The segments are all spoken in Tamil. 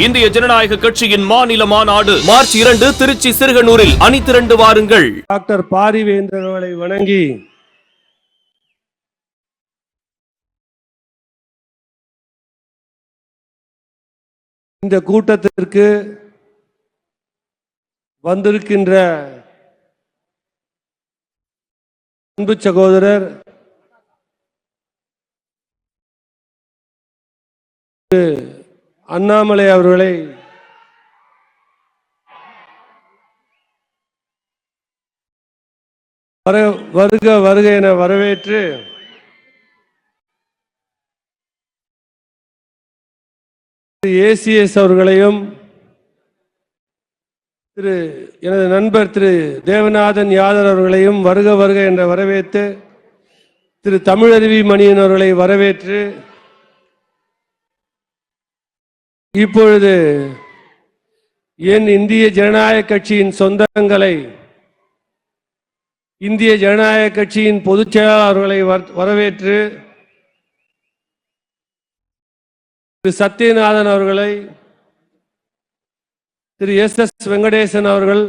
இந்திய ஜனநாயக கட்சியின் மாநில மாநாடு மார்ச் இரண்டு திருச்சி சிறுகனூரில் அணிதிரண்டு வாருங்கள். டாக்டர் பாரிவேந்தர் அவர்களை வணங்கி இந்த கூட்டத்திற்கு வந்திருக்கின்ற அன்பு சகோதரர் திரு அண்ணாமலை அவர்களை வர வருக வருக என வரவேற்று ஏசிஎஸ் அவர்களையும் திரு எனது நண்பர் திரு தேவநாதன் யாதர் அவர்களையும் வருக வருக என்ற வரவேற்று திரு தமிழருவி மணியன் அவர்களை வரவேற்று இப்பொழுது என் இந்திய ஜனநாயக கட்சியின் சொந்தங்களை இந்திய ஜனநாயக கட்சியின் பொதுச் செயலாளர்களை வரவேற்று திரு சத்யநாதன் அவர்களை திரு எஸ் எஸ் வெங்கடேசன் அவர்கள்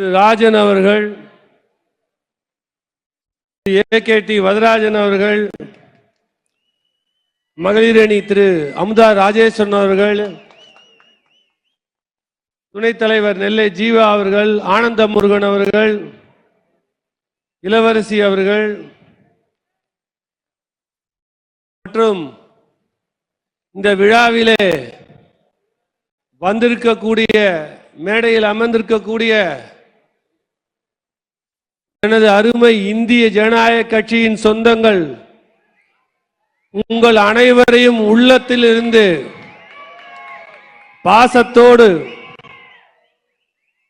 திரு ராஜன் அவர்கள் ஏ கே டி வரதராஜன் அவர்கள் மகளிர் அணி திரு அமுதா ராஜேஸ்வரன் அவர்கள் துணைத் தலைவர் நெல்லை ஜீவா அவர்கள் ஆனந்த முருகன் அவர்கள் இளவரசி அவர்கள் மற்றும் இந்த விழாவிலே வந்திருக்கக்கூடிய மேடையில் அமர்ந்திருக்கக்கூடிய எனது அருமை இந்திய ஜனநாயக கட்சியின் சொந்தங்கள் உங்கள் அனைவரையும் உள்ளத்தில் இருந்து பாசத்தோடு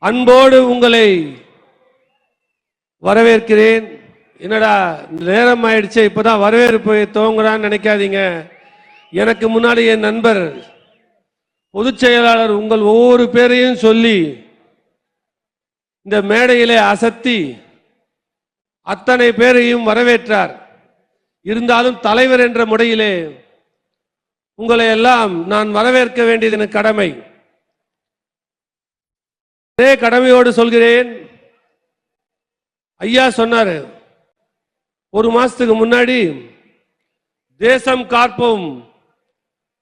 அன்போடு உங்களை வரவேற்கிறேன். என்னடா நேரம் ஆயிடுச்சு இப்பதான் வரவேற்பு துவங்குறான்னு நினைக்காதீங்க. எனக்கு முன்னாடி என் நண்பர் பொதுச் செயலாளர் உங்கள் ஒவ்வொரு பேரையும் சொல்லி இந்த மேடையிலே அசத்தி அத்தனை பேரையும் வரவேற்றார். இருந்தாலும் தலைவர் என்ற முறையிலே உங்களை எல்லாம் நான் வரவேற்க வேண்டியது எனக்கு கடமை. அதே கடமையோடு சொல்கிறேன். ஐயா சொன்னாரு ஒரு மாசத்துக்கு முன்னாடி தேசம் காப்போம்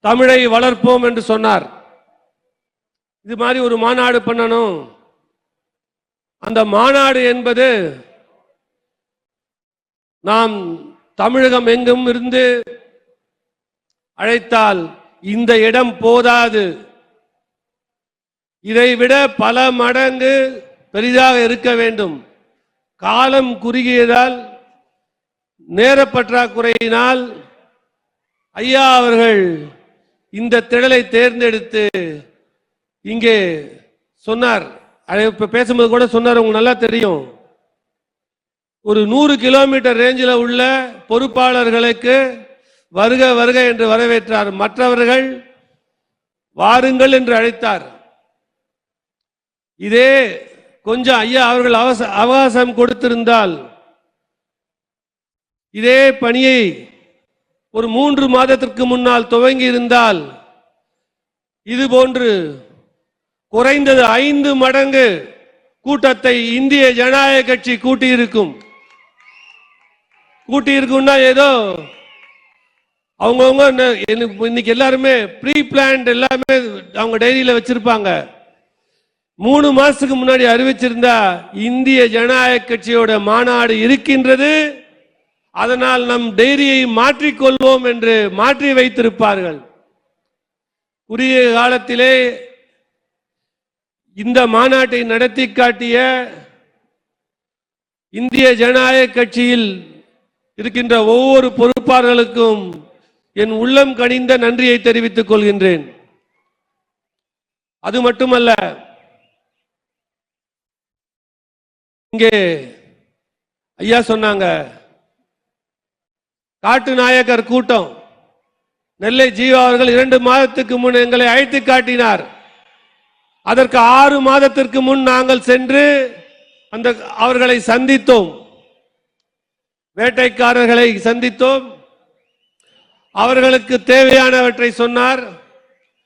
தமிழை வளர்ப்போம் என்று சொன்னார். இது மாதிரி ஒரு மாநாடு பண்ணணும். அந்த மாநாடு என்பது நாம் தமிழகம் எங்கும் இருந்து அழைத்தால் இந்த இடம் போதாது. இதை விட பல மடங்கு பெரிதாக இருக்க வேண்டும். காலம் குறுகியதால் நேர பற்றாக்குறையினால் ஐயா அவர்கள் இந்த திடலை தேர்ந்தெடுத்து இங்கே சொன்னார். அதை பேசும்போது கூட சொன்னார். உங்களுக்கு நல்லா தெரியும். ஒரு நூறு கிலோமீட்டர் ரேஞ்சில் உள்ள பொறுப்பாளர்களுக்கு வருக வருக என்று வரவேற்றார். மற்றவர்கள் வாருங்கள் என்று அழைத்தார். இதே கொஞ்சம் ஐயா அவர்கள் அவச- அவகாசம் கொடுத்திருந்தால் இதே பணியை ஒரு மூன்று மாதத்திற்கு முன்னால் துவங்கி இருந்தால் இது போன்று குறைந்தது ஐந்து மடங்கு கூட்டத்தை இந்திய ஜனநாயக கட்சி கூட்டியிருக்கும். கூட்டி கூட்டியிருக்கும்னா ஏதோ அவங்கவுங்க இன்னைக்கு எல்லாருமே ப்ரீ பிளான்ட் எல்லாமே அவங்க டைரியில வச்சிருப்பாங்க. மூணு மாசத்துக்கு முன்னாடி அறிவிச்சிருந்தா இந்திய ஜனநாயக கட்சியோட மாநாடு இருக்கின்றது. அதனால் நம் டைரியை மாற்றிக்கொள்வோம் என்று மாற்றி வைத்திருப்பார்கள். குறுகிய காலத்திலே இந்த மாநாட்டை நடத்தி காட்டிய இந்திய ஜனநாயக கட்சியில் இருக்கின்ற ஒவ்வொரு பொறுப்பாளர்களுக்கும் என் உள்ளம் கனிந்த நன்றியை தெரிவித்துக் கொள்கின்றேன். அது மட்டுமல்ல இங்கே ஐயா சொன்னாங்க காட்டு நாயக்கர் கூட்டம் நெல்லை ஜீவா அவர்கள் இரண்டு மாதத்துக்கு முன் எங்களை அழைத்து காட்டினார். அதற்கு ஆறு மாதத்திற்கு முன் நாங்கள் சென்று அந்த அவர்களை சந்தித்தோம். வேட்டைக்காரர்களை சந்தித்தோம். அவர்களுக்கு தேவையானவற்றை சொன்னார்.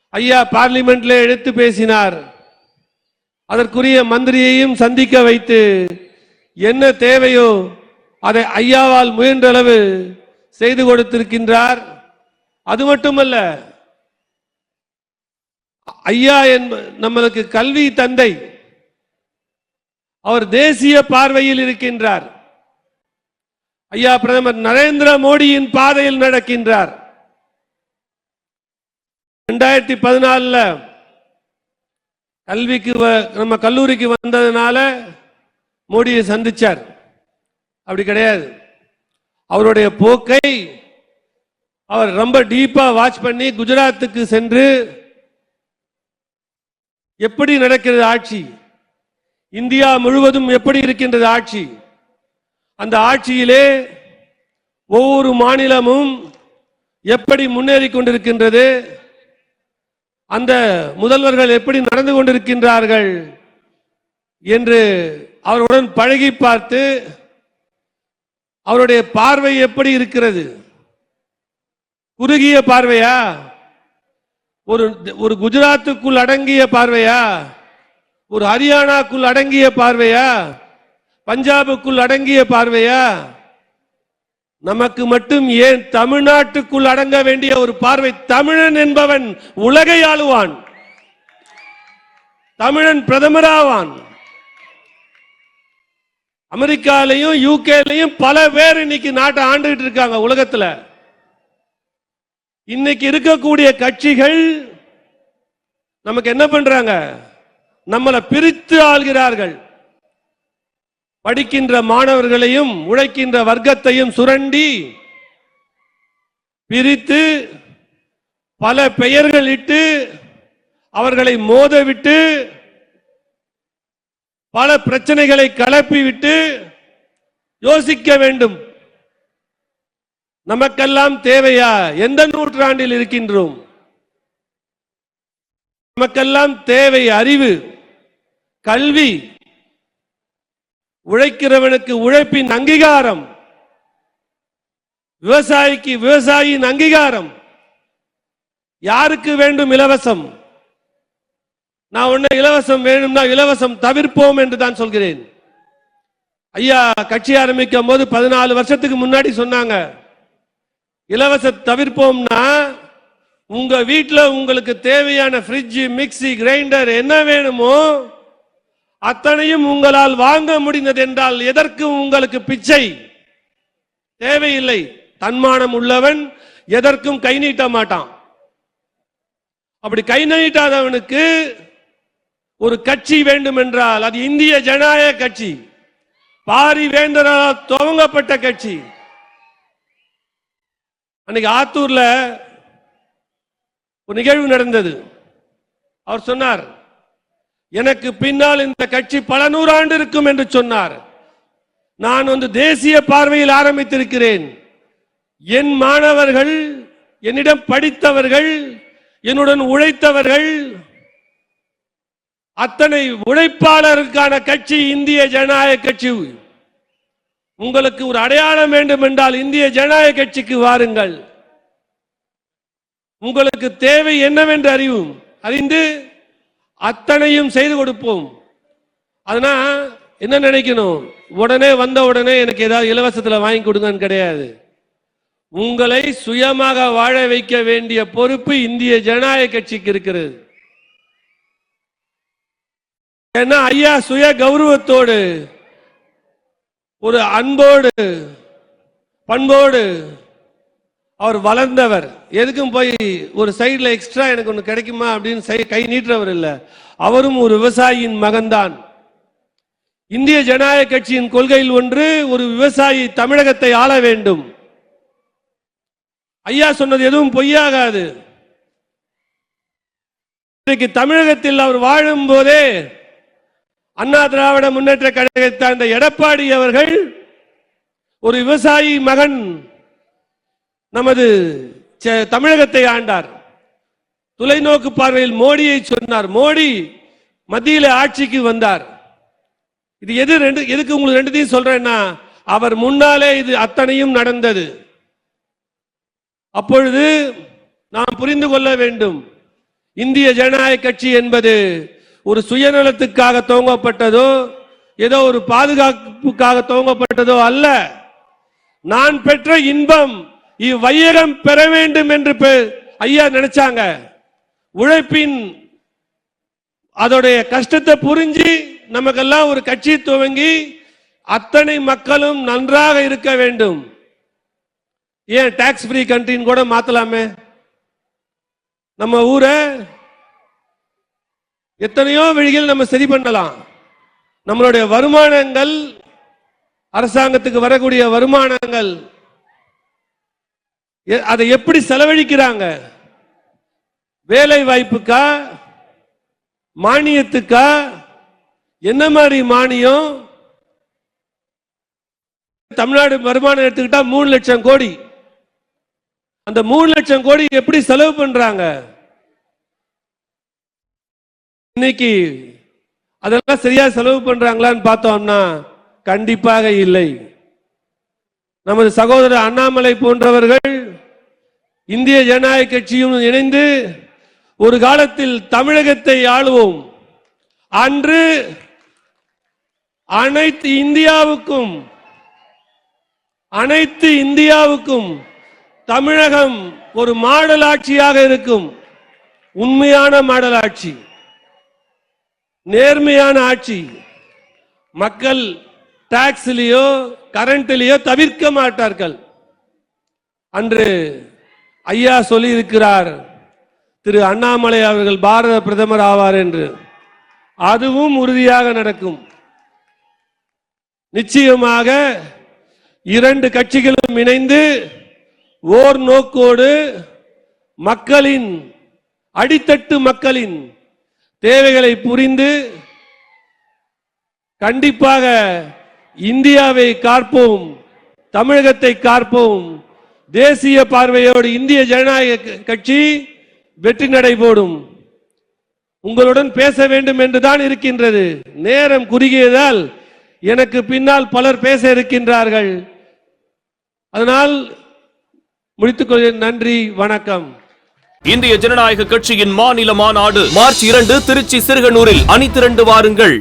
ஐயா பார்லிமெண்ட்ல எடுத்து பேசினார். அதற்குரிய மந்திரியையும் சந்திக்க வைத்து என்ன தேவையோ அதை ஐயாவால் முயன்ற அளவு செய்து கொடுத்திருக்கின்றார். அது மட்டுமல்ல ஐயா என்ப நம்மளுக்கு கல்வி தந்தை. அவர் தேசிய பார்வையில் இருக்கின்றார். ஐயா பிரதமர் நரேந்திர மோடியின் பாதையில் நடக்கின்றார். ரெண்டாயிரத்தி பதினாலுல கல்விக்கு வ- நம்ம கல்லூரிக்கு வந்ததுனால மோடியை சந்திச்சார். அப்படி கிடையாது. அவருடைய போக்கை அவர் ரொம்ப டீப்பா வாட்ச் பண்ணி குஜராத்துக்கு சென்று எப்படி நடக்கிறது ஆட்சி? இந்தியா முழுவதும் எப்படி இருக்கின்றது ஆட்சி? அந்த ஆட்சியிலே ஒவ்வொரு மாநிலமும் எப்படி முன்னேறி கொண்டிருக்கின்றது அந்த முதல்வர்கள் எப்படி நடந்து கொண்டிருக்கின்றார்கள் என்று அவருடன் பழகி பார்த்து அவருடைய பார்வை எப்படி இருக்கிறது? குறுகிய பார்வையா? ஒரு ஒரு குஜராத்துக்குள் அடங்கிய பார்வையா? ஒரு ஹரியானாக்குள் அடங்கிய பார்வையா? பஞ்சாபுக்குள் அடங்கிய பார்வையா? நமக்கு மட்டும் ஏன் தமிழ்நாட்டுக்குள் அடங்க வேண்டிய ஒரு பார்வை? தமிழன் என்பவன் உலகை ஆளுவான். தமிழன் பிரதமராவான். அமெரிக்காலையும் யூகேலையும் பல பேர் இன்னைக்கு நாட்டை ஆண்டுகிட்டு இருக்காங்க உலகத்துல. இன்னைக்கு இருக்கக்கூடிய கட்சிகள் நமக்கு என்ன பண்றாங்க? நம்மளை பிரித்து ஆள்கிறார்கள். படிக்கின்ற மாணவர்களையும் உழைக்கின்ற வர்க்கத்தையும் சுரண்டி பிரித்து பல பெயர்கள் இட்டு அவர்களை மோதவிட்டு பல பிரச்சனைகளை கலப்பிவிட்டு யோசிக்க வேண்டும். நமக்கெல்லாம் தேவையா? எந்த நூற்றாண்டில் இருக்கின்றோம்? நமக்கெல்லாம் தேவை அறிவு கல்வி. உழைக்கிறவனுக்கு உழைப்பின் அங்கீகாரம். விவசாயிக்கு விவசாயியின் அங்கீகாரம். யாருக்கு வேண்டும் இலவசம்? நான் உன்னை இலவசம் வேணும்னா இலவசம் தவிர்ப்போம் என்று தான் சொல்கிறேன். ஐயா கட்சி ஆரம்பிக்கும் போது பதினாலு வருஷத்துக்கு முன்னாடி சொன்னாங்க. இலவச தவிர்ப்போம்னா உங்க வீட்டில் உங்களுக்கு தேவையான ஃப்ரிட்ஜ் மிக்ஸி கிரைண்டர் என்ன வேணுமோ அத்தனையும் உங்களால் வாங்க முடிந்தது என்றால் எதற்கு உங்களுக்கு பிச்சை? தேவையில்லை. தன்மானம் உள்ளவன் எதற்கும் கை நீட்ட மாட்டான். அப்படி கை நீட்டாதவனுக்கு ஒரு கட்சி வேண்டும் என்றால் அது இந்திய ஜனநாயக கட்சி. பாரி வேந்தரால் துவங்கப்பட்ட கட்சி. அன்னைக்கு ஆத்தூர்ல ஒரு நிகழ்வு நடந்தது. அவர் சொன்னார் எனக்கு பின்னால் இந்த கட்சி பல நூறாண்டு இருக்கும் என்று சொன்னார். நான் வந்து தேசிய பார்வையில் ஆரம்பித்திருக்கிறேன். என் மாணவர்கள் என்னிடம் படித்தவர்கள் என்னுடன் உழைத்தவர்கள் அத்தனை உழைப்பாளருக்கான கட்சி இந்திய ஜனநாயக கட்சி. உங்களுக்கு ஒரு அடையாளம் வேண்டும் என்றால் இந்திய ஜனநாயக கட்சிக்கு வாருங்கள். உங்களுக்கு தேவை என்னவென்று அறிவும் அறிந்து அத்தனையும் செய்து கொடுப்போம். அதனா என்ன நினைக்கணும்? உடனே வந்த உடனே எனக்கு ஏதாவது இலவசத்துல வாங்கி கொடுங்கன்னு கிடையாது. உங்களை சுயமாக வாழ வைக்க வேண்டிய பொறுப்பு இந்திய ஜனநாயக கட்சிக்கு இருக்கிறது. ஏன்னா ஐயா சுய கௌரவத்தோடு ஒரு அன்போடு பண்போடு அவர் வளர்ந்தவர். எதுக்கும் போய் ஒரு சைடில் எக்ஸ்ட்ரா எனக்கு ஒன்று கிடைக்குமா அப்படின்னு சை- கை நீட்டுறவர் இல்லை. அவரும் ஒரு விவசாயியின் மகன்தான். இந்திய ஜனநாயக கட்சியின் கொள்கையில் ஒன்று ஒரு விவசாயி தமிழகத்தை ஆள வேண்டும். ஐயா சொன்னது எதுவும் பொய்யாகாது. இன்றைக்கு தமிழகத்தில் அவர் வாழும் போதே அண்ணா திராவிட முன்னேற்ற கழகத்தை அந்த எடப்பாடி அவர்கள் ஒரு விவசாயி மகன் நமது தமிழகத்தை ஆண்டார். தொலைநோக்கு பார்வையில் மோடியை சொன்னார். மோடி மத்தியில் ஆட்சிக்கு வந்தார். இது எது ரெண்டு எதுக்கு உங்களுக்கு ரெண்டுத்தையும் சொல்றேன்னா அவர் முன்னாலே இது அத்தனையும் நடந்தது. அப்பொழுது நாம் புரிந்து கொள்ள வேண்டும். இந்திய ஜனநாயக கட்சி என்பது ஒரு சுயநலத்துக்காக துவங்கப்பட்டதோ ஏதோ ஒரு பாதுகாப்புக்காக துவங்கப்பட்டதோ அல்ல. நான் பெற்ற இன்பம் இவ்வையகம் பெற வேண்டும் என்று பெ- ஐயா நினைச்சாங்க. உழைப்பின் அதோடைய கஷ்டத்தை புரிஞ்சு நமக்கெல்லாம் ஒரு கட்சி துவங்கி அத்தனை மக்களும் நன்றாக இருக்க வேண்டும். ஏன் டாக்ஸ் ஃப்ரீ கண்ட்ரின்னு கூட மாத்தலாமே? நம்ம ஊரை எத்தனையோ வழிகள் நம்ம சரி பண்ணலாம். நம்மளுடைய வருமானங்கள் அரசாங்கத்துக்கு வரக்கூடிய வருமானங்கள் அதை எப்படி செலவழிக்கிறாங்க? வேலை வாய்ப்புக்கா மானியத்துக்கா? என்ன மாதிரி மானியம்? தமிழ்நாடு வருமானம் எடுத்துக்கிட்டா மூணு லட்சம் கோடி. அந்த மூணு லட்சம் கோடி எப்படி செலவு பண்றாங்க? இன்னைக்கு அதெல்லாம் சரியா செலவு பண்றாங்களான்னு பார்த்தோம்னா கண்டிப்பாக இல்லை. நமது சகோதரர் அண்ணாமலை போன்றவர்கள் இந்திய ஜனநாயக கட்சியும் இணைந்து ஒரு காலத்தில் தமிழகத்தை ஆளுவோம். அன்று அனைத்து இந்தியாவுக்கும் அனைத்து இந்தியாவுக்கும் தமிழகம் ஒரு மாடல் ஆட்சியாக இருக்கும். உண்மையான மாடல் ஆட்சி நேர்மையான ஆட்சி. மக்கள் டாக்ஸ்லயோ கரண்ட்லயோ தவிர்க்க மாட்டார்கள். அன்று ஐயா சொல்லியிருக்கிறார் திரு அண்ணாமலை அவர்கள் பாரத பிரதமர் ஆவார் என்று. அதுவும் உறுதியாக நடக்கும். நிச்சயமாக இரண்டு கட்சிகளும் இணைந்து ஓர் நோக்கோடு மக்களின் அடித்தட்டு மக்களின் தேவைகளை புரிந்து கண்டிப்பாக இந்தியாவை காப்போம் தமிழகத்தை காப்போம் தேசிய பார்வையோடு இந்திய ஜனநாயக கட்சி வெற்றி நடை போடும். உங்களுடன் பேச வேண்டும் என்றுதான் இருக்கின்றது. நேரம் குறுகியதால் எனக்கு பின்னால் பலர் பேச இருக்கின்றார்கள். அதனால் முடித்துக்கொள்ள நன்றி வணக்கம். இந்திய ஜனநாயக கட்சியின் மாநில மாநாடு மார்ச் இரண்டு திருச்சி சிறுகனூரில் அணிதிரண்டு வாருங்கள்.